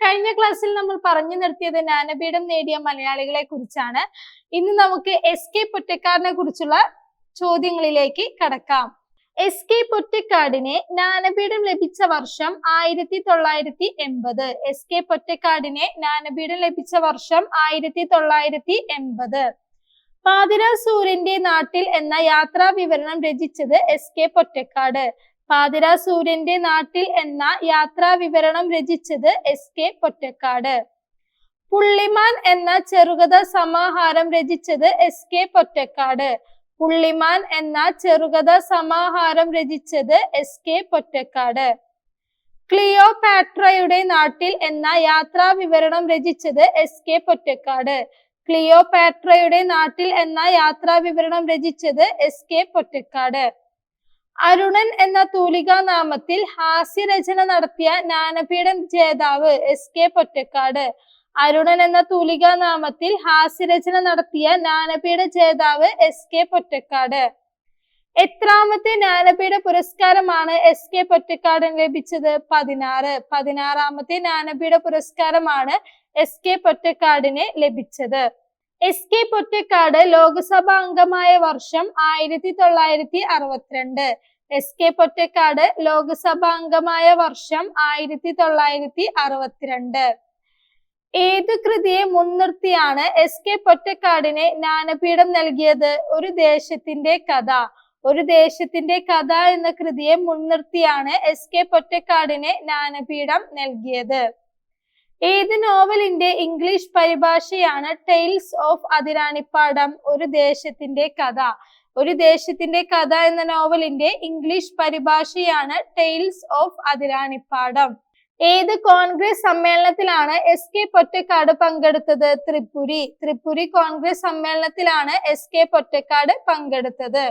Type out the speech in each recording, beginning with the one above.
കഴിഞ്ഞ ക്ലാസ്സിൽ നമ്മൾ പറഞ്ഞു നിർത്തിയത് ജ്ഞാനപീഠം നേടിയ മലയാളികളെ കുറിച്ചാണ്. ഇന്ന് നമുക്ക് എസ് കെ പൊറ്റക്കാടിനെ കുറിച്ചുള്ള ചോദ്യങ്ങളിലേക്ക് കടക്കാം. എസ് കെ പൊറ്റക്കാടിനെ ജ്ഞാനപീഠം ലഭിച്ച വർഷം ആയിരത്തി തൊള്ളായിരത്തി എൺപത് എസ് കെ പൊറ്റക്കാടിനെ ജ്ഞാനപീഠം ലഭിച്ച വർഷം ആയിരത്തി തൊള്ളായിരത്തി എൺപത് പാതിര സൂര്യന്റെ നാട്ടിൽ എന്ന യാത്രാ വിവരണം രചിച്ചത് എസ് കെ പൊറ്റക്കാട്. പാതിര സൂര്യന്റെ നാട്ടിൽ എന്ന യാത്രാ വിവരണം രചിച്ചത് എസ് കെ പൊറ്റക്കാട്. പുള്ളിമാൻ എന്ന ചെറുകഥ സമാഹാരം രചിച്ചത് എസ് കെ പൊറ്റക്കാട്. പുള്ളിമാൻ എന്ന ചെറുകഥ സമാഹാരം രചിച്ചത് എസ് കെ പൊറ്റക്കാട്. ക്ലിയോപാട്രയുടെ നാട്ടിൽ എന്ന യാത്രാ വിവരണം രചിച്ചത് എസ് കെ പൊറ്റക്കാട്. ക്ലിയോപാട്രയുടെ നാട്ടിൽ എന്ന യാത്രാ വിവരണം രചിച്ചത് എസ് കെ പൊറ്റക്കാട്. അരുണൻ എന്ന തൂലികാ നാമത്തിൽ ഹാസ്യരചന നടത്തിയ ജ്ഞാനപീഠം ജേതാവ് എസ് കെ പൊറ്റക്കാട്. അരുണൻ എന്ന തൂലികാ നാമത്തിൽ ഹാസ്യരചന നടത്തിയ ജ്ഞാനപീഠ ജേതാവ് എസ് കെ പൊറ്റക്കാട്. എത്രാമത്തെ ജ്ഞാനപീഠ പുരസ്കാരമാണ് എസ് കെ പൊറ്റക്കാടിന് ലഭിച്ചത്? പതിനാറ്. പതിനാറാമത്തെ ജ്ഞാനപീഠ പുരസ്കാരമാണ് എസ് കെ പൊറ്റക്കാടിന് ലഭിച്ചത്. എസ് കെ പൊറ്റക്കാട് ലോക്സഭാ അംഗമായ വർഷം ആയിരത്തി തൊള്ളായിരത്തി അറുപത്തിരണ്ട് എസ് കെ പൊറ്റക്കാട് ലോക്സഭാ അംഗമായ വർഷം ആയിരത്തി തൊള്ളായിരത്തി അറുപത്തിരണ്ട് ഏതു കൃതിയെ മുൻനിർത്തിയാണ് എസ് കെ പൊറ്റക്കാടിനെ ജ്ഞാനപീഠം നൽകിയത്? ഒരു ദേശത്തിന്റെ കഥ. ഒരു ദേശത്തിന്റെ കഥ എന്ന കൃതിയെ മുൻനിർത്തിയാണ് എസ് കെ പൊറ്റക്കാടിനെ ജ്ഞാനപീഠം നൽകിയത്. ഏത് നോവലിന്റെ ഇംഗ്ലീഷ് പരിഭാഷയാണ് ടെയിൽസ് ഓഫ് അതിരാണിപ്പാടം ഒരു ദേശത്തിന്റെ കഥ? ഒരു ദേശത്തിന്റെ കഥ എന്ന നോവലിന്റെ ഇംഗ്ലീഷ് പരിഭാഷയാണ് ടെയിൽസ് ഓഫ് അതിരാണിപ്പാടം ഏത് കോൺഗ്രസ് സമ്മേളനത്തിലാണ് എസ് കെ പൊറ്റക്കാട് പങ്കെടുത്തത്? ത്രിപുരി. ത്രിപുരി കോൺഗ്രസ് സമ്മേളനത്തിലാണ് എസ് കെ പൊറ്റക്കാട് പങ്കെടുത്തത്.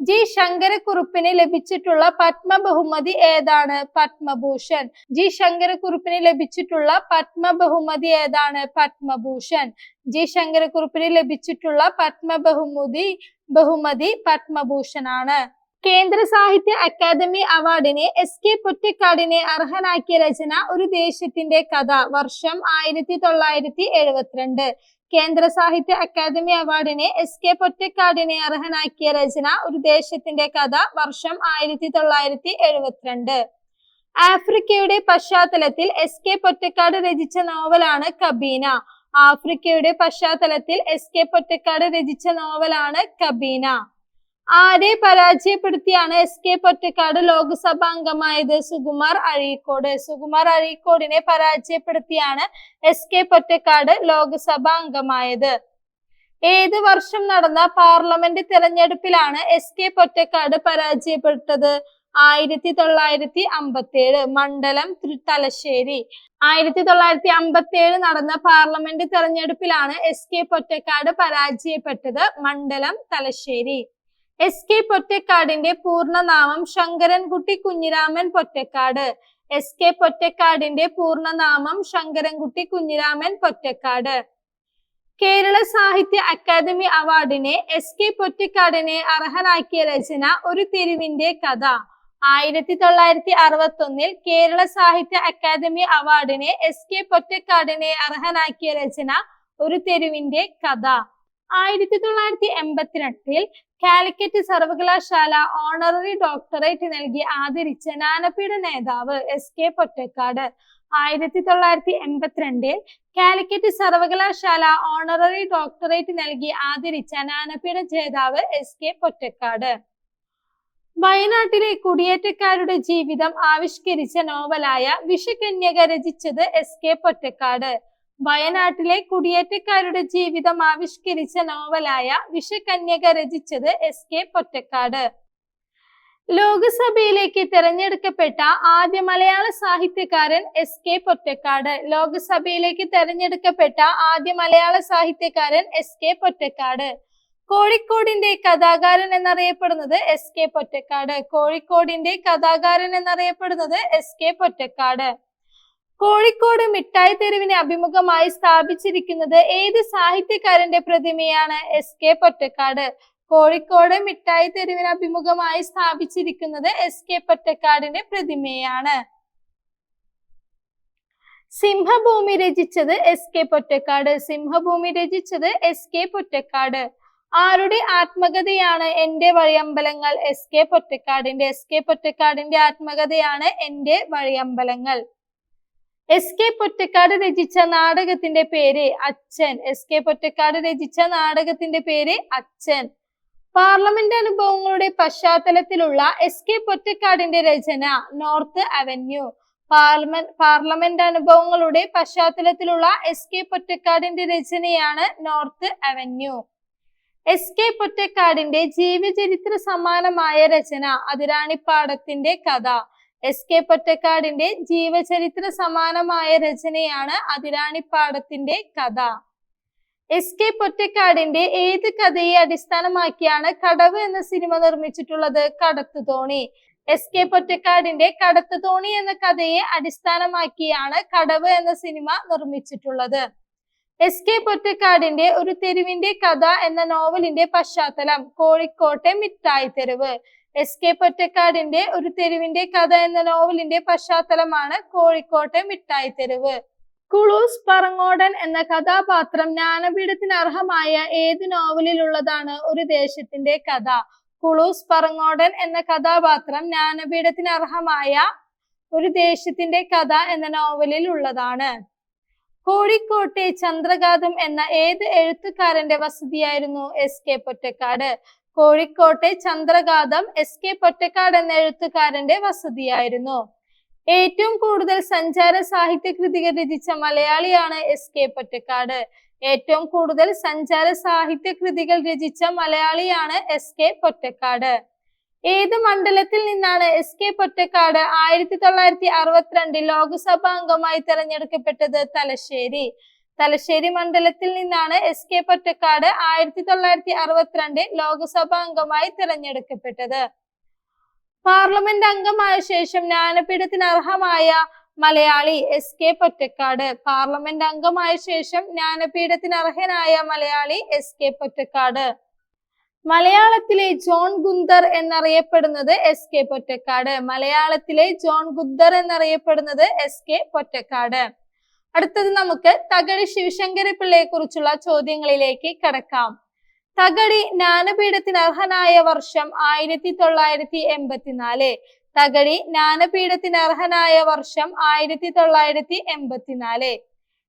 ജി ശങ്കരക്കുറുപ്പിന് ലഭിച്ചിട്ടുള്ള പത്മ ബഹുമതി ഏതാണ്? പത്മഭൂഷൺ. ജി ശങ്കരക്കുറുപ്പിന് ലഭിച്ചിട്ടുള്ള പത്മ ബഹുമതി ഏതാണ്? പത്മഭൂഷൺ. ജി ശങ്കരക്കുറുപ്പിന് ലഭിച്ചിട്ടുള്ള പത്മ ബഹുമതി ബഹുമതി പത്മഭൂഷൺ ആണ് കേന്ദ്ര സാഹിത്യ അക്കാദമി അവാർഡിനെ എസ് കെ പൊറ്റക്കാടിനെ അർഹനാക്കിയ രചന ഒരു ദേശത്തിന്റെ കഥ വർഷം ആയിരത്തി തൊള്ളായിരത്തി എഴുപത്തിരണ്ട്. കേന്ദ്ര സാഹിത്യ അക്കാദമി അവാർഡിനെ എസ് കെ പൊറ്റക്കാടിനെ അർഹനാക്കിയ രചന ഒരു ദേശത്തിന്റെ കഥ വർഷം ആയിരത്തി തൊള്ളായിരത്തി എഴുപത്തിരണ്ട് ആഫ്രിക്കയുടെ പശ്ചാത്തലത്തിൽ എസ് കെ പൊറ്റക്കാട് രചിച്ച നോവലാണ് കബീന. ആഫ്രിക്കയുടെ പശ്ചാത്തലത്തിൽ എസ് കെ പൊറ്റക്കാട് രചിച്ച നോവലാണ് കബീന. ആരെ പരാജയപ്പെടുത്തിയാണ് എസ് കെ പൊറ്റക്കാട് ലോക്സഭാ അംഗമായത്? സുകുമാർ അഴീക്കോട്. സുകുമാർ അഴീക്കോടിനെ പരാജയപ്പെടുത്തിയാണ് എസ് കെ പൊറ്റക്കാട് ലോക്സഭാ അംഗമായത്. ഏത് വർഷം നടന്ന പാർലമെന്റ് തെരഞ്ഞെടുപ്പിലാണ് എസ് കെ പൊറ്റക്കാട് പരാജയപ്പെട്ടത്? ആയിരത്തി തൊള്ളായിരത്തി അമ്പത്തി ഏഴ് മണ്ഡലം തലശ്ശേരി. ആയിരത്തി തൊള്ളായിരത്തി അമ്പത്തി ഏഴ് നടന്ന പാർലമെന്റ് തെരഞ്ഞെടുപ്പിലാണ് എസ് കെ പൊറ്റക്കാട് പരാജയപ്പെട്ടത്. മണ്ഡലം തലശ്ശേരി. എസ് കെ പൊറ്റക്കാടിന്റെ പൂർണനാമം ശങ്കരൻകുട്ടി കുഞ്ഞിരാമൻ പൊറ്റക്കാട് എസ് കെ പൊറ്റക്കാടിന്റെ പൂർണനാമം ശങ്കരൻകുട്ടി കുഞ്ഞിരാമൻ പൊറ്റക്കാട് കേരള സാഹിത്യ അക്കാദമി അവാർഡിനെ എസ് കെ പൊറ്റക്കാടിനെ അർഹനാക്കിയ രചന ഒരു തെരുവിന്റെ കഥ ആയിരത്തി തൊള്ളായിരത്തി അറുപത്തി ഒന്നിൽ കേരള സാഹിത്യ അക്കാദമി അവാർഡിനെ എസ് കെ പൊറ്റക്കാടിനെ അർഹനാക്കിയ രചന ഒരു തെരുവിന്റെ കഥ ആയിരത്തി തൊള്ളായിരത്തി എൺപത്തിരണ്ടിൽ കാലിക്കറ്റ് സർവകലാശാല ഓണററി ഡോക്ടറേറ്റ് നൽകി ആദരിച്ച ജ്ഞാനപീഠ നേതാവ് എസ് കെ പൊറ്റക്കാട്. ആയിരത്തി തൊള്ളായിരത്തി എൺപത്തിരണ്ടിൽ കാലിക്കറ്റ് സർവകലാശാല ഓണററി ഡോക്ടറേറ്റ് നൽകി ആദരിച്ച ജ്ഞാനപീഠ ജേതാവ് എസ് കെ പൊറ്റക്കാട്. വയനാട്ടിലെ കുടിയേറ്റക്കാരുടെ ജീവിതം ആവിഷ്കരിച്ച നോവലായ വിഷകന്യക രചിച്ചത് എസ് കെ പൊറ്റക്കാട്. വയനാട്ടിലെ കുടിയേറ്റക്കാരുടെ ജീവിതം ആവിഷ്കരിച്ച നോവലായ വിഷകന്യക രചിച്ചത് എസ് കെ പൊറ്റക്കാട്. ലോകസഭയിലേക്ക് തെരഞ്ഞെടുക്കപ്പെട്ട ആദ്യ മലയാള സാഹിത്യകാരൻ എസ് കെ പൊറ്റക്കാട്. ലോകസഭയിലേക്ക് തെരഞ്ഞെടുക്കപ്പെട്ട ആദ്യ മലയാള സാഹിത്യകാരൻ എസ് കെ പൊറ്റക്കാട്. കോഴിക്കോടിന്റെ കഥാകാരൻ എന്നറിയപ്പെടുന്നത് എസ് കെ പൊറ്റക്കാട്. കോഴിക്കോടിന്റെ കഥാകാരൻ എന്നറിയപ്പെടുന്നത് എസ് കെ പൊറ്റക്കാട്. കോഴിക്കോട് മിഠായി തെരുവിനെ അഭിമുഖമായി സ്ഥാപിച്ചിരിക്കുന്നത് ഏത് സാഹിത്യകാരന്റെ പ്രതിമയാണ് എസ് കെ പൊറ്റക്കാട്? കോഴിക്കോട് മിഠായി തെരുവിന് അഭിമുഖമായി സ്ഥാപിച്ചിരിക്കുന്നത് എസ് കെ പൊറ്റക്കാടിന്റെ പ്രതിമയാണ്. സിംഹഭൂമി രചിച്ചത് എസ് കെ പൊറ്റക്കാട്. സിംഹഭൂമി രചിച്ചത് എസ് കെ പൊറ്റക്കാട്. ആരുടെ ആത്മകഥയാണ് എന്റെ വഴിയമ്പലങ്ങൾ? എസ് കെ പൊറ്റക്കാടിന്റെ. എസ് കെ പൊറ്റക്കാടിന്റെ ആത്മകഥയാണ് എന്റെ വഴിയമ്പലങ്ങൾ. എസ് കെ പൊറ്റക്കാട് രചിച്ച നാടകത്തിന്റെ പേര് അച്ഛൻ. എസ് കെ പൊറ്റക്കാട് രചിച്ച നാടകത്തിന്റെ പേര് അച്ഛൻ. പാർലമെന്റ് അനുഭവങ്ങളുടെ പശ്ചാത്തലത്തിലുള്ള എസ് കെ പൊറ്റക്കാടിന്റെ രചന നോർത്ത് അവന്യൂ പാർലമെന്റ് പാർലമെന്റ് അനുഭവങ്ങളുടെ പശ്ചാത്തലത്തിലുള്ള എസ് കെ പൊറ്റക്കാടിന്റെ രചനയാണ് നോർത്ത് അവന്യൂ എസ് കെ പൊറ്റക്കാടിന്റെ ജീവചരിത്ര സമാനമായ രചന അതിരാണിപ്പാടത്തിന്റെ കഥ. എസ് കെ പൊറ്റക്കാടിന്റെ ജീവചരിത്ര സമാനമായ രചനയാണ് അതിരാണിപ്പാടത്തിന്റെ കഥ. എസ് കെ പൊറ്റക്കാടിന്റെ ഏത് കഥയെ അടിസ്ഥാനമാക്കിയാണ് കടവ് എന്ന സിനിമ നിർമ്മിച്ചിട്ടുള്ളത്? കടത്തുതോണി എസ് കെ പൊറ്റക്കാടിന്റെ കടത്തുതോണി എന്ന കഥയെ അടിസ്ഥാനമാക്കിയാണ് കടവ് എന്ന സിനിമ നിർമ്മിച്ചിട്ടുള്ളത്. എസ് കെ പൊറ്റക്കാടിന്റെ ഒരു തെരുവിന്റെ കഥ എന്ന നോവലിന്റെ പശ്ചാത്തലം. കോഴിക്കോട്ടെ മിഠായി തെരുവ് എസ് കെ പൊറ്റക്കാടിന്റെ ഒരു തെരുവിന്റെ കഥ എന്ന നോവലിന്റെ പശ്ചാത്തലമാണ് കോഴിക്കോട്ടെ മിഠായി തെരുവ്. കുളൂസ് പറങ്ങോടൻ എന്ന കഥാപാത്രം ജ്ഞാനപീഠത്തിന് അർഹമായ ഏത് നോവലിലുള്ളതാണ് ഒരു ദേശത്തിന്റെ കഥ? കുളൂസ് പറങ്ങോടൻ എന്ന കഥാപാത്രം ജ്ഞാനപീഠത്തിന് അർഹമായ ഒരു ദേശത്തിന്റെ കഥ എന്ന നോവലിൽ ഉള്ളതാണ് കോഴിക്കോട്ടെ ചന്ദ്രകാതം എന്ന ഏത് എഴുത്തുകാരന്റെ വസതിയായിരുന്നു എസ് കെ പൊറ്റക്കാട്? കോഴിക്കോട്ടെ ചന്ദ്രഘാതം എസ് കെ പൊറ്റക്കാട് എന്ന എഴുത്തുകാരന്റെ വസതിയായിരുന്നു. ഏറ്റവും കൂടുതൽ സഞ്ചാര സാഹിത്യ കൃതികൾ രചിച്ച മലയാളിയാണ് എസ് കെ പൊറ്റക്കാട്. ഏറ്റവും കൂടുതൽ സഞ്ചാര സാഹിത്യ കൃതികൾ രചിച്ച മലയാളിയാണ് എസ് കെ പൊറ്റക്കാട്. ഏത് മണ്ഡലത്തിൽ നിന്നാണ് എസ് കെ പൊറ്റക്കാട് ആയിരത്തി തൊള്ളായിരത്തി അറുപത്തിരണ്ടിൽ ലോക്സഭാ അംഗമായി തെരഞ്ഞെടുക്കപ്പെട്ടത് തലശ്ശേരി? തലശ്ശേരി മണ്ഡലത്തിൽ നിന്നാണ് എസ് കെ പൊറ്റക്കാട് ആയിരത്തി തൊള്ളായിരത്തി അറുപത്തിരണ്ടിൽ ലോക്സഭാ അംഗമായി തിരഞ്ഞെടുക്കപ്പെട്ടത്. പാർലമെന്റ് അംഗമായ ശേഷം ജ്ഞാനപീഠത്തിന് അർഹമായ Malayali S K Pottekkatt. Parliament അംഗമായ ശേഷം ജ്ഞാനപീഠത്തിന് അർഹനായ മലയാളി എസ് കെ പൊറ്റക്കാട്. മലയാളത്തിലെ ജോൺ ഗുന്ദർ എന്നറിയപ്പെടുന്നത് എസ് കെ പൊറ്റക്കാട്. മലയാളത്തിലെ ജോൺ ഗുന്ദർ എന്നറിയപ്പെടുന്നത് എസ് കെ പൊറ്റക്കാട്. അടുത്തത് നമുക്ക് തകഴി ശിവശങ്കര പിള്ളയെ കുറിച്ചുള്ള ചോദ്യങ്ങളിലേക്ക് കടക്കാം. തകഴി ജ്ഞാനപീഠത്തിന് അർഹനായ വർഷം ആയിരത്തി തൊള്ളായിരത്തി എൺപത്തിനാല്. തകഴി ജ്ഞാനപീഠത്തിന് അർഹനായ വർഷം ആയിരത്തി തൊള്ളായിരത്തി എൺപത്തിനാല്.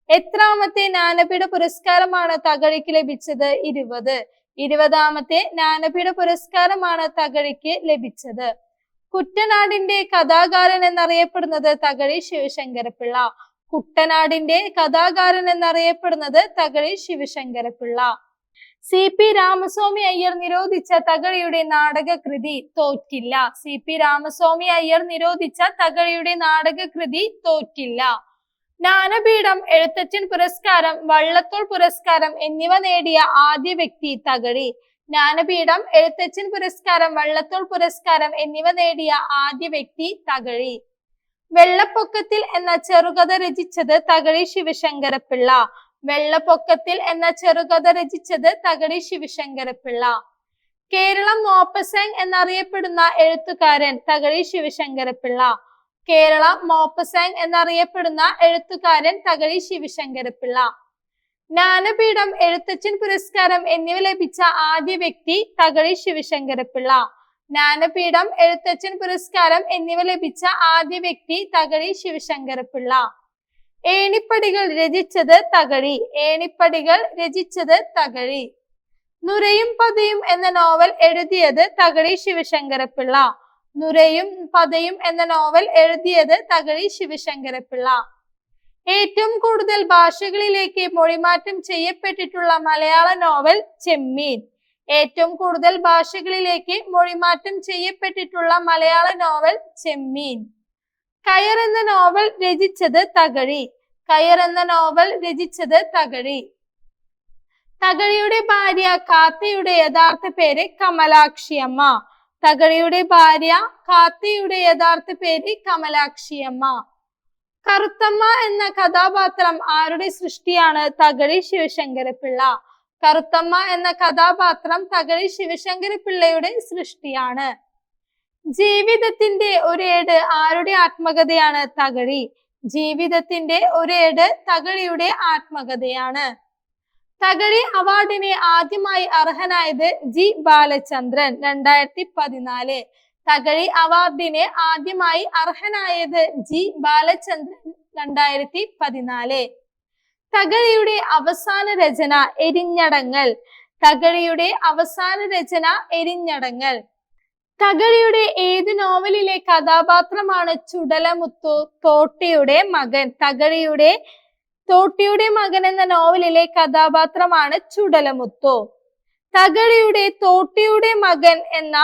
എത്രാമത്തെ ജ്ഞാനപീഠ പുരസ്കാരമാണ് തകഴിക്ക് ലഭിച്ചത്? ഇരുപത്. ഇരുപതാമത്തെ ജ്ഞാനപീഠ പുരസ്കാരമാണ് തകഴിക്ക് ലഭിച്ചത്. കുട്ടനാടിന്റെ കഥാകാരൻ എന്നറിയപ്പെടുന്നത് തകഴി ശിവശങ്കരപിള്ള കുട്ടനാടിന്റെ കഥാകാരൻ എന്നറിയപ്പെടുന്നത് തകഴി ശിവശങ്കരപിള്ള സി പി രാമസ്വാമി അയ്യർ നിരോധിച്ച തകഴിയുടെ നാടകകൃതി തോറ്റില്ല. സി പി രാമസ്വാമി അയ്യർ നിരോധിച്ച തകഴിയുടെ നാടകകൃതി തോറ്റില്ല. ജ്ഞാനപീഠം എഴുത്തച്ഛൻ പുരസ്കാരം വള്ളത്തോൾ പുരസ്കാരം എന്നിവ നേടിയ ആദ്യ വ്യക്തി തകഴി. ജ്ഞാനപീഠം എഴുത്തച്ഛൻ പുരസ്കാരം വള്ളത്തോൾ പുരസ്കാരം എന്നിവ നേടിയ ആദ്യ വ്യക്തി തകഴി. വെള്ളപ്പൊക്കത്തിൽ എന്ന ചെറുകഥ രചിച്ചത് തകഴി ശിവശങ്കരപിള്ള വെള്ളപ്പൊക്കത്തിൽ എന്ന ചെറുകഥ രചിച്ചത് തകഴി ശിവശങ്കരപിള്ള കേരളം മോപ്പസാങ് എന്നറിയപ്പെടുന്ന എഴുത്തുകാരൻ തകഴി ശിവശങ്കരപിള്ള കേരള മോപ്പസാങ് എന്നറിയപ്പെടുന്ന എഴുത്തുകാരൻ തകഴി ശിവശങ്കരപിള്ള ജ്ഞാനപീഠം എഴുത്തച്ഛൻ പുരസ്കാരം എന്നിവ ലഭിച്ച ആദ്യ വ്യക്തി തകഴി ശിവശങ്കരപിള്ള ജ്ഞാനപീഠം എഴുത്തച്ഛൻ പുരസ്കാരം എന്നിവ ലഭിച്ച ആദ്യ വ്യക്തി തകഴി ശിവശങ്കരപിള്ള ഏണിപ്പടികൾ രചിച്ചത് തകഴി. ഏണിപ്പടികൾ രചിച്ചത് തകഴി. നുരയും പതയും എന്ന നോവൽ എഴുതിയത് തകഴി ശിവശങ്കരപിള്ള നുരയും പതയും എന്ന നോവൽ എഴുതിയത് തകഴി ശിവശങ്കരപിള്ള ഏറ്റവും കൂടുതൽ ഭാഷകളിലേക്ക് മൊഴിമാറ്റം ചെയ്യപ്പെട്ടിട്ടുള്ള മലയാള നോവൽ ചെമ്മീൻ. ഏറ്റവും കൂടുതൽ ഭാഷകളിലേക്ക് മൊഴിമാറ്റം ചെയ്യപ്പെട്ടിട്ടുള്ള മലയാള നോവൽ ചെമ്മീൻ. കയർ എന്ന നോവൽ രചിച്ചത് തകഴി. കയർ എന്ന നോവൽ രചിച്ചത് തകഴി. തകഴിയുടെ ഭാര്യ കാത്തയുടെ യഥാർത്ഥ പേര് കമലാക്ഷിയമ്മ. തകഴിയുടെ ഭാര്യ കാത്തയുടെ യഥാർത്ഥ പേര് കമലാക്ഷിയമ്മ. കറുത്തമ്മ എന്ന കഥാപാത്രം ആരുടെ സൃഷ്ടിയാണ് തകഴി ശിവശങ്കരപിള്ള കറുത്തമ്മ എന്ന കഥാപാത്രം തകഴി ശിവശങ്കരപിള്ളയുടെ സൃഷ്ടിയാണ്. ജീവിതത്തിന്റെ ഒരേട് ആരുടെ ആത്മകഥയാണ് തകഴി? ജീവിതത്തിന്റെ ഒരേട് തകഴിയുടെ ആത്മകഥയാണ്. തകഴി അവാർഡിന് ആദ്യമായി അർഹനായത് ജി ബാലചന്ദ്രൻ രണ്ടായിരത്തി പതിനാല് തകഴി അവാർഡിന് ആദ്യമായി അർഹനായത് ജി ബാലചന്ദ്രൻ രണ്ടായിരത്തി പതിനാല് തകഴിയുടെ അവസാന രചന എരിഞ്ഞടങ്ങൾ തകഴിയുടെ അവസാന രചന എരിഞ്ഞടങ്ങൾ തകഴിയുടെ ഏത് നോവലിലെ കഥാപാത്രമാണ് ചുടലമുത്തു തോട്ടിയുടെ മകൻ? തകഴിയുടെ തോട്ടിയുടെ മകൻ എന്ന നോവലിലെ കഥാപാത്രമാണ് ചുടലമുത്തു. തകഴിയുടെ തോട്ടിയുടെ മകൻ എന്ന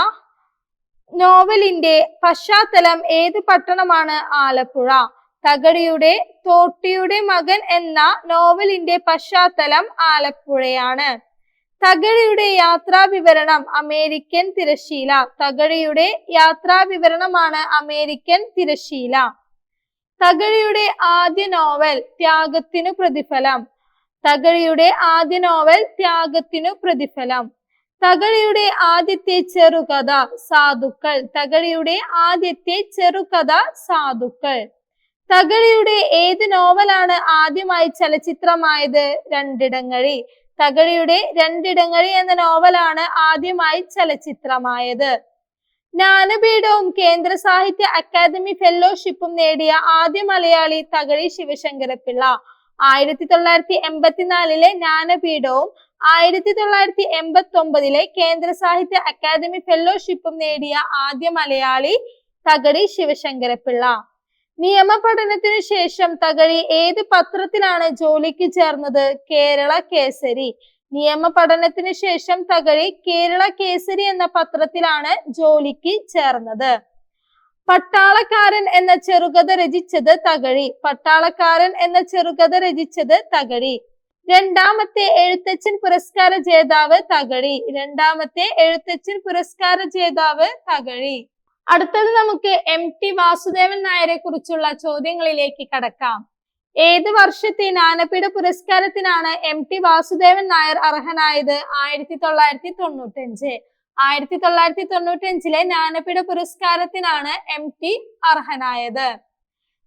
നോവലിന്റെ പശ്ചാത്തലം ഏത് പട്ടണമാണ്? ആലപ്പുഴ. തകഴിയുടെ തോട്ടിയുടെ മകൻ എന്ന നോവലിന്റെ പശ്ചാത്തലം ആലപ്പുഴയാണ്. തകഴിയുടെ യാത്രാ വിവരണം അമേരിക്കൻ തിരശീല തകഴിയുടെ യാത്രാ വിവരണമാണ് അമേരിക്കൻ തിരശീല തകഴിയുടെ ആദ്യ നോവൽ ത്യാഗത്തിനു പ്രതിഫലം. തകഴിയുടെ ആദ്യ നോവൽ ത്യാഗത്തിനു പ്രതിഫലം. തകഴിയുടെ ആദ്യത്തെ ചെറുകഥ സാധുക്കൾ. തകഴിയുടെ ആദ്യത്തെ ചെറുകഥ സാധുക്കൾ. തകഴിയുടെ ഏത് നോവലാണ് ആദ്യമായി ചലച്ചിത്രമായത്? രണ്ടിടങ്ങഴി. തകഴിയുടെ രണ്ടിടങ്ങഴി എന്ന നോവലാണ് ആദ്യമായി ചലച്ചിത്രമായത്. ജ്ഞാനപീഠവും കേന്ദ്ര സാഹിത്യ അക്കാദമി ഫെല്ലോഷിപ്പും നേടിയ ആദ്യ മലയാളി തകഴി ശിവശങ്കരപിള്ള ആയിരത്തി തൊള്ളായിരത്തി എൺപത്തിനാലിലെ ജ്ഞാനപീഠവും ആയിരത്തി തൊള്ളായിരത്തി എൺപത്തി ഒമ്പതിലെ കേന്ദ്ര സാഹിത്യ അക്കാദമി ഫെല്ലോഷിപ്പും നേടിയ ആദ്യ മലയാളി തകഴി ശിവശങ്കരപിള്ള നിയമ പഠനത്തിനു ശേഷം തകഴി ഏത് പത്രത്തിലാണ് ജോലിക്ക് ചേർന്നത്? കേരള കേസരി. നിയമ പഠനത്തിന് ശേഷം തകഴി കേരള കേസരി എന്ന പത്രത്തിലാണ് ജോലിക്ക് ചേർന്നത്. പട്ടാളക്കാരൻ എന്ന ചെറുകഥ രചിച്ചത് തകഴി. പട്ടാളക്കാരൻ എന്ന ചെറുകഥ രചിച്ചത് തകഴി. രണ്ടാമത്തെ എഴുത്തച്ഛൻ പുരസ്കാര ജേതാവ് തകഴി. രണ്ടാമത്തെ എഴുത്തച്ഛൻ പുരസ്കാര ജേതാവ് തകഴി. അടുത്തത് നമുക്ക് എം ടി വാസുദേവൻ നായരെ കുറിച്ചുള്ള ചോദ്യങ്ങളിലേക്ക് കടക്കാം. ഏത് വർഷത്തെ ജ്ഞാനപീഠ പുരസ്കാരത്തിനാണ് എം ടി വാസുദേവൻ നായർ അർഹനായത്? ആയിരത്തി തൊള്ളായിരത്തി തൊണ്ണൂറ്റഞ്ച് ആയിരത്തി തൊള്ളായിരത്തി തൊണ്ണൂറ്റഞ്ചിലെ ജ്ഞാനപീഠ പുരസ്കാരത്തിനാണ് എം ടി അർഹനായത്.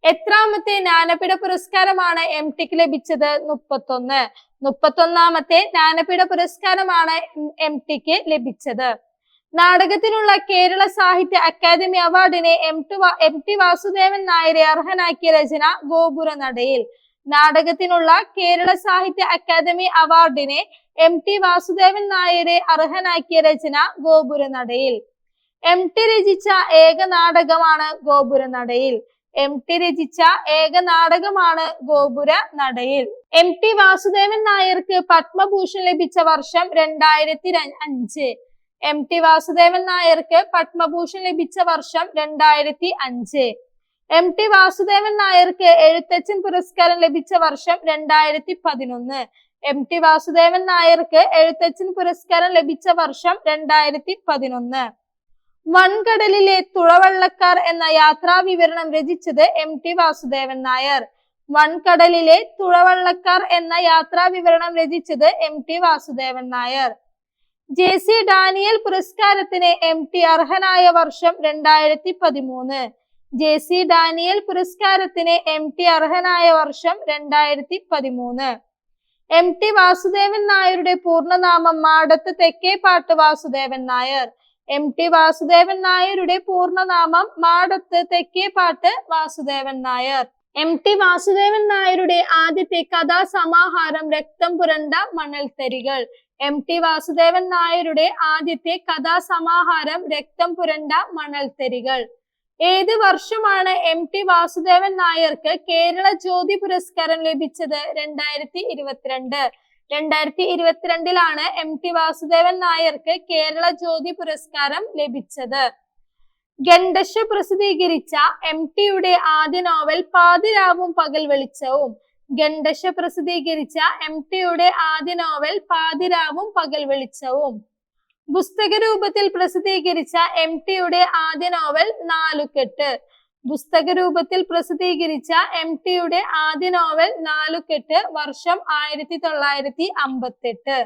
എത്രാമത്തെ ജ്ഞാനപീഠ പുരസ്കാരമാണ് എം ടിക്ക് ലഭിച്ചത്? മുപ്പത്തൊന്ന്. മുപ്പത്തൊന്നാമത്തെ ജ്ഞാനപീഠ പുരസ്കാരമാണ് എം ടിക്ക് ലഭിച്ചത്? നാടകത്തിനുള്ള കേരള സാഹിത്യ അക്കാദമി അവാർഡിനെ M to M T Vasudevan നായരെ അർഹനാക്കിയ രചന ഗോപുര നടയിൽ. നാടകത്തിനുള്ള കേരള സാഹിത്യ അക്കാദമി അവാർഡിനെ എം ടി വാസുദേവൻ നായരെ അർഹനാക്കിയ രചന ഗോപുര നടയിൽ. എം ടി രചിച്ച ഏക നാടകമാണ് ഗോപുര നടയിൽ. എം ടി രചിച്ച ഏക നാടകമാണ് ഗോപുര നടയിൽ. എം ടി വാസുദേവൻ നായർക്ക് പത്മഭൂഷൺ ലഭിച്ച വർഷം രണ്ടായിരത്തി അഞ്ച്. എം ടി വാസുദേവൻ നായർക്ക് പത്മഭൂഷൺ ലഭിച്ച വർഷം രണ്ടായിരത്തി അഞ്ച്. എം ടി വാസുദേവൻ നായർക്ക് എഴുത്തച്ഛൻ പുരസ്കാരം ലഭിച്ച വർഷം രണ്ടായിരത്തി പതിനൊന്ന്. എം ടി വാസുദേവൻ നായർക്ക് എഴുത്തച്ഛൻ പുരസ്കാരം ലഭിച്ച വർഷം രണ്ടായിരത്തി പതിനൊന്ന്. മൺകടലിലെ തുഴവള്ളക്കാർ എന്ന യാത്രാ വിവരണം രചിച്ചത് എം ടി വാസുദേവൻ നായർ. വൺകടലിലെ തുഴവള്ളക്കാർ എന്ന യാത്രാ വിവരണം രചിച്ചത് M T Vasudevan Nair. J C Daniel പുരസ്കാരത്തിന് എം ടി അർഹനായ വർഷം രണ്ടായിരത്തി പതിമൂന്ന് ജെ സി ഡാനിയൽ പുരസ്കാരത്തിന് എം ടി അർഹനായ വർഷം രണ്ടായിരത്തി പതിമൂന്ന് എം ടി വാസുദേവൻ നായരുടെ പൂർണനാമം മാടത്ത് തെക്കേപ്പാട്ട് വാസുദേവൻ നായർ. എം ടി വാസുദേവൻ നായരുടെ പൂർണനാമം മാടത്ത് തെക്കേപ്പാട്ട് വാസുദേവൻ നായർ. എം ടി വാസുദേവൻ നായരുടെ ആദ്യത്തെ കഥാസമാഹാരം രക്തം പുരണ്ട മണൽത്തരികൾ. എം ടി വാസുദേവൻ നായരുടെ ആദ്യത്തെ കഥാസമാഹാരം രക്തം പുരണ്ട മണൽത്തരികൾ. ഏത് വർഷമാണ് എം ടി വാസുദേവൻ നായർക്ക് കേരള ജ്യോതി പുരസ്കാരം ലഭിച്ചത്? രണ്ടായിരത്തി ഇരുപത്തിരണ്ട് രണ്ടായിരത്തി ഇരുപത്തിരണ്ടിലാണ് എം ടി വാസുദേവൻ നായർക്ക് കേരള ജ്യോതി പുരസ്കാരം ലഭിച്ചത്. ഗണ്ടശ പ്രസിദ്ധീകരിച്ച എം ടിയുടെ ആദ്യ നോവൽ പാതിരാവും പകൽ വെളിച്ചവും. ഗണ്ടശ പ്രസിദ്ധീകരിച്ച എം ടിയുടെ ആദ്യ നോവൽ പാതിരാവും പകൽ വെളിച്ചവും. പുസ്തക രൂപത്തിൽ പ്രസിദ്ധീകരിച്ച എം ടിയുടെ ആദ്യ നോവൽ നാലുകെട്ട്. പുസ്തക രൂപത്തിൽ പ്രസിദ്ധീകരിച്ച എം ടിയുടെ ആദ്യ നോവൽ നാലുകെട്ട് വർഷം ആയിരത്തി തൊള്ളായിരത്തി അമ്പത്തെട്ട്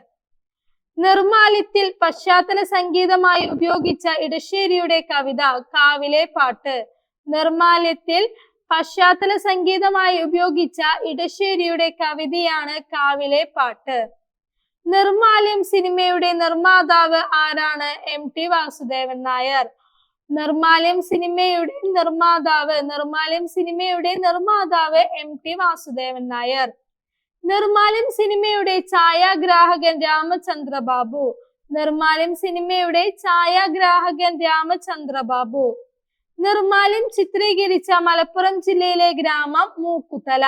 നിർമാല്യത്തിൽ പശ്ചാത്തല സംഗീതമായി ഉപയോഗിച്ച ഇടശ്ശേരിയുടെ കവിത കാവിലെ പാട്ട്. നിർമാല്യത്തിൽ പശ്ചാത്തല സംഗീതമായി ഉപയോഗിച്ച ഇടശ്ശേരിയുടെ കവിതയാണ് കാവിലെ പാട്ട്. നിർമാല്യം സിനിമയുടെ നിർമ്മാതാവ് ആരാണ്? എം. ടി. വാസുദേവൻ നായർ. നിർമാല്യം സിനിമയുടെ നിർമ്മാതാവ് നിർമാല്യം സിനിമയുടെ നിർമ്മാതാവ് എം. ടി. വാസുദേവൻ നായർ. നിർമാല്യം സിനിമയുടെ ഛായാഗ്രാഹകൻ രാമചന്ദ്ര ബാബു. നിർമാല്യം സിനിമയുടെ ഛായാഗ്രാഹകൻ രാമചന്ദ്ര ബാബു. നിർമാല്യം ചിത്രീകരിച്ച മലപ്പുറം ജില്ലയിലെ ഗ്രാമം മൂക്കുത്തല.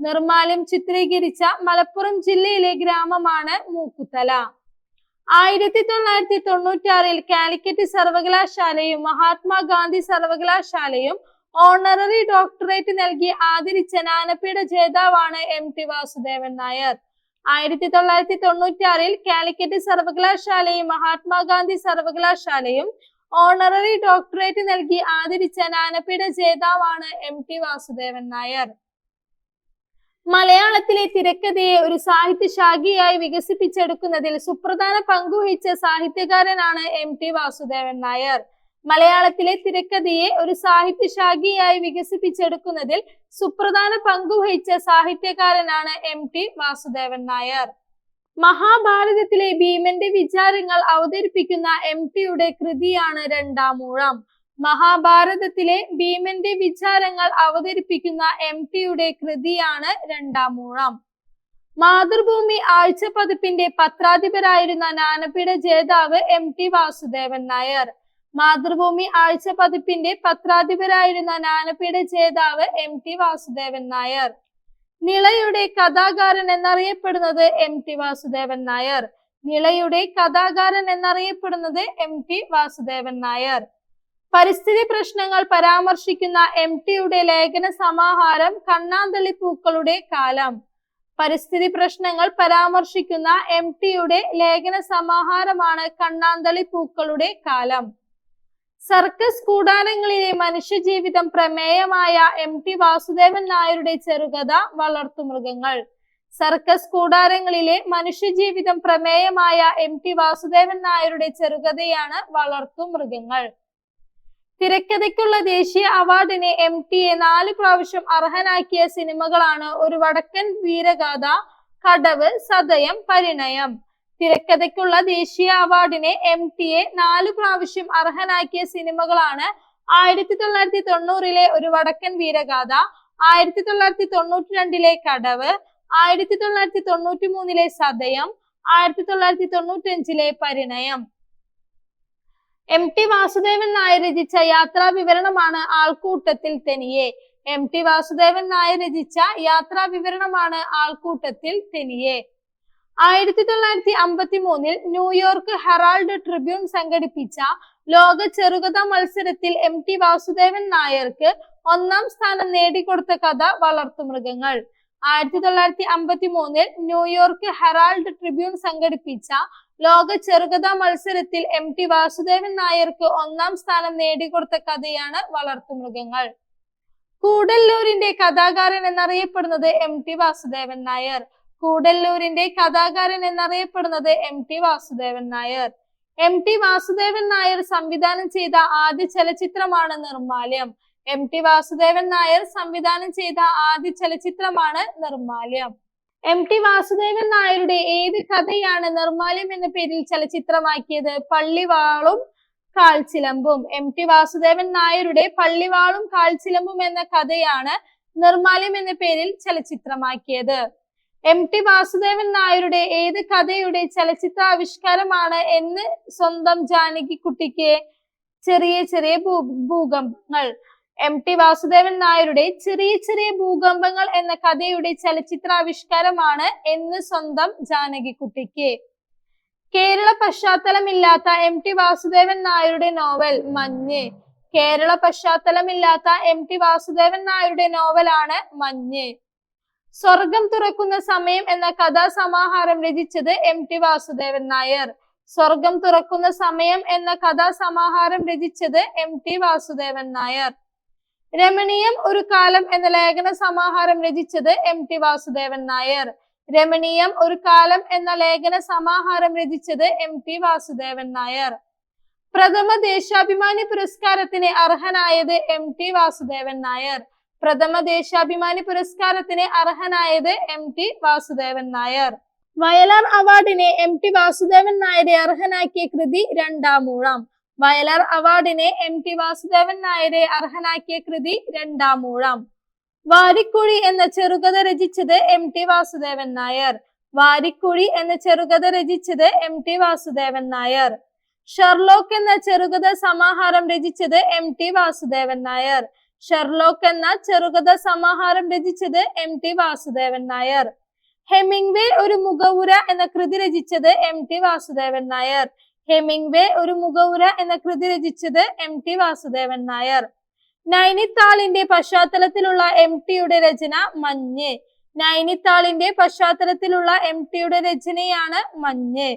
നിർമാല്യം ചിത്രീകരിച്ച മലപ്പുറം ജില്ലയിലെ ഗ്രാമമാണ് മൂക്കുത്തല. ആയിരത്തി തൊള്ളായിരത്തി തൊണ്ണൂറ്റാറിൽ കാലിക്കറ്റ് സർവകലാശാലയും മഹാത്മാഗാന്ധി സർവകലാശാലയും ഓണററി ഡോക്ടറേറ്റ് നൽകി ആദരിച്ച ജ്ഞാനപീഠ ജേതാവാണ് എം ടി വാസുദേവൻ നായർ. ആയിരത്തി തൊള്ളായിരത്തി തൊണ്ണൂറ്റാറിൽ കാലിക്കറ്റ് സർവകലാശാലയും മഹാത്മാഗാന്ധി സർവകലാശാലയും ഓണററി ഡോക്ടറേറ്റ് നൽകി ആദരിച്ച ജ്ഞാനപീഠ ജേതാവാണ് എം ടി വാസുദേവൻ നായർ. മലയാളത്തിലെ തിരക്കഥയെ ഒരു സാഹിത്യ ശാഖയായി വികസിപ്പിച്ചെടുക്കുന്നതിൽ സുപ്രധാന പങ്കുവഹിച്ച സാഹിത്യകാരനാണ് എം ടി വാസുദേവൻ നായർ. മലയാളത്തിലെ തിരക്കഥയെ ഒരു സാഹിത്യ ശാഖയായി വികസിപ്പിച്ചെടുക്കുന്നതിൽ സുപ്രധാന പങ്കുവഹിച്ച സാഹിത്യകാരനാണ് എം ടി വാസുദേവൻ നായർ. മഹാഭാരതത്തിലെ ഭീമന്റെ വിചാരങ്ങൾ അവതരിപ്പിക്കുന്ന എം ടിയുടെ കൃതിയാണ് രണ്ടാമൂഴം മഹാഭാരതത്തിലെ ഭീമന്റെ വിചാരങ്ങൾ അവതരിപ്പിക്കുന്ന എം ടിയുടെ കൃതിയാണ് രണ്ടാമൂഴം മാതൃഭൂമി ആഴ്ച പതിപ്പിന്റെ പത്രാധിപരായിരുന്ന നാനപ്പിട ജേതാവ് എം ടി വാസുദേവൻ നായർ. മാതൃഭൂമി ആഴ്ച പതിപ്പിന്റെ പത്രാധിപരായിരുന്ന നാനപ്പിട ജേതാവ് എം ടി വാസുദേവൻ നായർ. നിളയുടെ കഥാകാരൻ എന്നറിയപ്പെടുന്നത് എം ടി വാസുദേവൻ നായർ. നിളയുടെ കഥാകാരൻ എന്നറിയപ്പെടുന്നത് എം ടി വാസുദേവൻ നായർ. പരിസ്ഥിതി പ്രശ്നങ്ങൾ പരാമർശിക്കുന്ന എം ടിയുടെ ലേഖന സമാഹാരം കണ്ണാന്തളി പൂക്കളുടെ കാലം. പരിസ്ഥിതി പ്രശ്നങ്ങൾ പരാമർശിക്കുന്ന എം ടിയുടെ ലേഖന സമാഹാരമാണ് കണ്ണാന്തളി പൂക്കളുടെ കാലം. സർക്കസ് കൂടാരങ്ങളിലെ മനുഷ്യജീവിതം പ്രമേയമായ എം ടി വാസുദേവൻ നായരുടെ ചെറുകഥ വളർത്തുമൃഗങ്ങൾ സർക്കസ് കൂടാരങ്ങളിലെ മനുഷ്യജീവിതം പ്രമേയമായ എം ടി വാസുദേവൻ നായരുടെ ചെറുകഥയാണ് വളർത്തുമൃഗങ്ങൾ തിരക്കഥയ്ക്കുള്ള ദേശീയ അവാർഡിന് എം ടിയെ നാല് പ്രാവശ്യം അർഹനാക്കിയ സിനിമകളാണ് ഒരു വടക്കൻ വീരഗാഥ കടവ് സതയം പരിണയം. തിരക്കഥയ്ക്കുള്ള ദേശീയ അവാർഡിനെ എം ടിയെ നാലു പ്രാവശ്യം അർഹനാക്കിയ സിനിമകളാണ് ആയിരത്തി തൊള്ളായിരത്തി തൊണ്ണൂറിലെ ഒരു വടക്കൻ വീരഗാഥ ആയിരത്തി തൊള്ളായിരത്തി തൊണ്ണൂറ്റി രണ്ടിലെ കടവ് ആയിരത്തി തൊള്ളായിരത്തി തൊണ്ണൂറ്റി മൂന്നിലെ സതയം ആയിരത്തി തൊള്ളായിരത്തി തൊണ്ണൂറ്റി അഞ്ചിലെ പരിണയം. എം ടി വാസുദേവൻ നായർ രചിച്ച യാത്രാ വിവരണമാണ് ആൾക്കൂട്ടത്തിൽ തെനിയെ. എം ടി വാസുദേവൻ നായർ രചിച്ച യാത്രാ വിവരണമാണ് ആൾക്കൂട്ടത്തിൽ തെനിയെ. ആയിരത്തി തൊള്ളായിരത്തി അമ്പത്തി മൂന്നിൽ ന്യൂയോർക്ക് ഹെറാൾഡ് ട്രിബ്യൂൺ സംഘടിപ്പിച്ച ലോക ചെറുകഥാ മത്സരത്തിൽ എം ടി വാസുദേവൻ നായർക്ക് ഒന്നാം സ്ഥാനം നേടിക്കൊടുത്ത കഥ വളർത്തുമൃഗങ്ങൾ ആയിരത്തി തൊള്ളായിരത്തി അമ്പത്തി മൂന്നിൽ ന്യൂയോർക്ക് ഹെറാൾഡ് ട്രിബ്യൂൺ സംഘടിപ്പിച്ച ലോക ചെറുകഥാ മത്സരത്തിൽ എം ടി വാസുദേവൻ നായർക്ക് ഒന്നാം സ്ഥാനം നേടിക്കൊടുത്ത കഥയാണ് വളർത്തുമൃഗങ്ങൾ കൂടല്ലൂരിന്റെ കഥാകാരൻ എന്നറിയപ്പെടുന്നത് എം ടി വാസുദേവൻ നായർ. കൂടല്ലൂരിന്റെ കഥാകാരൻ എന്നറിയപ്പെടുന്നത് M T Vasudevan Nair. M T Vasudevan Nair സംവിധാനം ചെയ്ത ആദ്യ ചലച്ചിത്രമാണ് നിർമാല്യം. എം ടി വാസുദേവൻ നായർ സംവിധാനം ചെയ്ത ആദ്യ ചലച്ചിത്രമാണ് നിർമാല്യം. എം ടി വാസുദേവൻ നായരുടെ ഏത് കഥയാണ് നിർമാല്യം എന്ന പേരിൽ ചലച്ചിത്രമാക്കിയത്? പള്ളിവാളും കാൽച്ചിലമ്പും. എം ടി വാസുദേവൻ നായരുടെ പള്ളിവാളും കാൽച്ചിലമ്പും എന്ന കഥയാണ് നിർമാല്യം എന്ന പേരിൽ ചലച്ചിത്രമാക്കിയത്. എം ടി വാസുദേവൻ നായരുടെ ഏത് കഥയുടെ ചലച്ചിത്ര ആവിഷ്കാരമാണ് എന്ന് സ്വന്തം ജാനകി കുട്ടിക്ക് ചെറിയ ചെറിയ ഭൂകമ്പങ്ങൾ. എം ടി വാസുദേവൻ നായരുടെ ചെറിയ ചെറിയ ഭൂകമ്പങ്ങൾ എന്ന കഥയുടെ ചലച്ചിത്രാവിഷ്കാരമാണ് എന്ന് സ്വന്തം ജാനകിക്കുട്ടിക്ക് കേരള പശ്ചാത്തലമില്ലാത്ത എം ടി വാസുദേവൻ നായരുടെ നോവൽ മഞ്ഞ്. കേരള പശ്ചാത്തലമില്ലാത്ത എം ടി വാസുദേവൻ നായരുടെ നോവലാണ് മഞ്ഞ്. സ്വർഗം തുറക്കുന്ന സമയം എന്ന കഥാസമാഹാരം രചിച്ചത് എം ടി വാസുദേവൻ നായർ. സ്വർഗം തുറക്കുന്ന സമയം എന്ന കഥാസമാഹാരം രചിച്ചത് എം ടി വാസുദേവൻ നായർ. രമണീയം ഒരു കാലം എന്ന ലേഖന സമാഹാരം രചിച്ചത് എം ടി വാസുദേവൻ നായർ. രമണീയം ഒരു കാലം എന്ന ലേഖന സമാഹാരം രചിച്ചത് എം ടി വാസുദേവൻ നായർ. പ്രഥമ ദേശാഭിമാനി പുരസ്കാരത്തിന് അർഹനായത് എം ടി വാസുദേവൻ നായർ. പ്രഥമ ദേശാഭിമാനി പുരസ്കാരത്തിന് അർഹനായത് എം ടി വാസുദേവൻ നായർ. വയലാർ അവാർഡിനെ എം ടി വാസുദേവൻ നായരെ അർഹനാക്കിയ കൃതി രണ്ടാമൂഴം. വയലാർ അവാർഡിനെ എം ടി വാസുദേവൻ നായരെ അർഹനാക്കിയ കൃതി രണ്ടാമൂഴം. വാരിക്കുഴി എന്ന ചെറുകഥ രചിച്ചത് എം ടി വാസുദേവൻ നായർ. വാരിക്കുഴി എന്ന ചെറുകഥ രചിച്ചത് M T Vasudevan Nair. Sherlock എന്ന ചെറുകഥ സമാഹാരം രചിച്ചത് M T Vasudevan Nair. Sherlock എന്ന ചെറുകഥ സമാഹാരം രചിച്ചത് M T Vasudevan Nair. Hemingway ഒരു മുഖവുര എന്ന കൃതി രചിച്ചത് M T Vasudevan Nair. Hemingway ഒരു മുഖവുര എന്ന കൃതി രചിച്ചത് എം ടി വാസുദേവൻ നായർ. നൈനിത്താളിന്റെ പശ്ചാത്തലത്തിലുള്ള എം ടിയുടെ രചന മഞ്ഞ്. നൈനിത്താളിന്റെ പശ്ചാത്തലത്തിലുള്ള എം ടിയുടെ രചനയാണ് മഞ്ഞ്.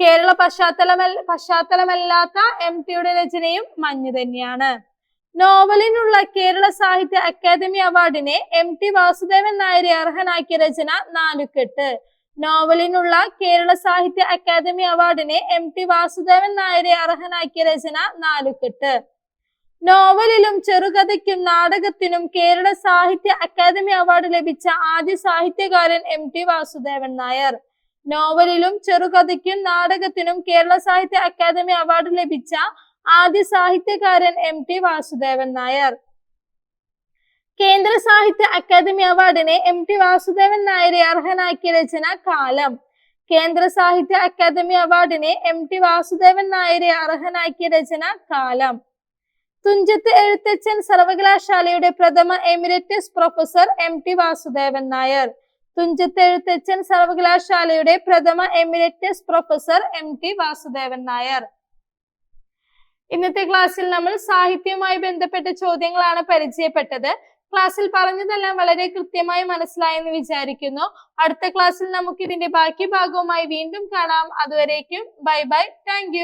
കേരള പശ്ചാത്തലമല്ല പശ്ചാത്തലമല്ലാത്ത എം ടിയുടെ രചനയും മഞ്ഞ് തന്നെയാണ്. നോവലിനുള്ള കേരള സാഹിത്യ അക്കാദമി അവാർഡിനെ എം ടി വാസുദേവൻ നായരെ അർഹനാക്കിയ രചന നാലുകെട്ട്. നോവലിനുള്ള കേരള സാഹിത്യ അക്കാദമി അവാർഡിനെ എം ടി വാസുദേവൻ നായരെ അർഹനാക്കിയ രചന നാലുകെട്ട്. നോവലിലും ചെറുകഥയ്ക്കും നാടകത്തിനും കേരള സാഹിത്യ അക്കാദമി അവാർഡ് ലഭിച്ച ആദ്യ സാഹിത്യകാരൻ എം ടി വാസുദേവൻ നായർ. നോവലിലും ചെറുകഥയ്ക്കും നാടകത്തിനും കേരള സാഹിത്യ അക്കാദമി അവാർഡ് ലഭിച്ച ആദ്യ സാഹിത്യകാരൻ എം ടി വാസുദേവൻ നായർ. കേന്ദ്ര സാഹിത്യ അക്കാദമി അവാർഡിനെ എം ടി വാസുദേവൻ നായരെ അർഹനാക്കിയ രചന കാലം. കേന്ദ്ര സാഹിത്യ അക്കാദമി അവാർഡിനെ എം ടി വാസുദേവൻ നായരെ അർഹനാക്കിയ രചന കാലം. തുഞ്ചത്ത് എഴുത്തച്ഛൻ സർവകലാശാലയുടെ പ്രഥമ emeritus professor M T Vasudevan Nair. Thunchath Ezhuthachan സർവകലാശാലയുടെ പ്രഥമ emeritus professor M T Vasudevan Nair. ഇന്നത്തെ ക്ലാസ്സിൽ നമ്മൾ സാഹിത്യവുമായി ബന്ധപ്പെട്ട ചോദ്യങ്ങളാണ് പരിചയപ്പെട്ടത്. ക്ലാസ്സിൽ പറഞ്ഞതെല്ലാം വളരെ കൃത്യമായി മനസ്സിലായെന്ന് വിചാരിക്കുന്നു. അടുത്ത ക്ലാസ്സിൽ നമുക്ക് ഇതിന്റെ ബാക്കി ഭാഗവുമായി വീണ്ടും കാണാം. അതുവരേക്കും ബൈ ബൈ. താങ്ക്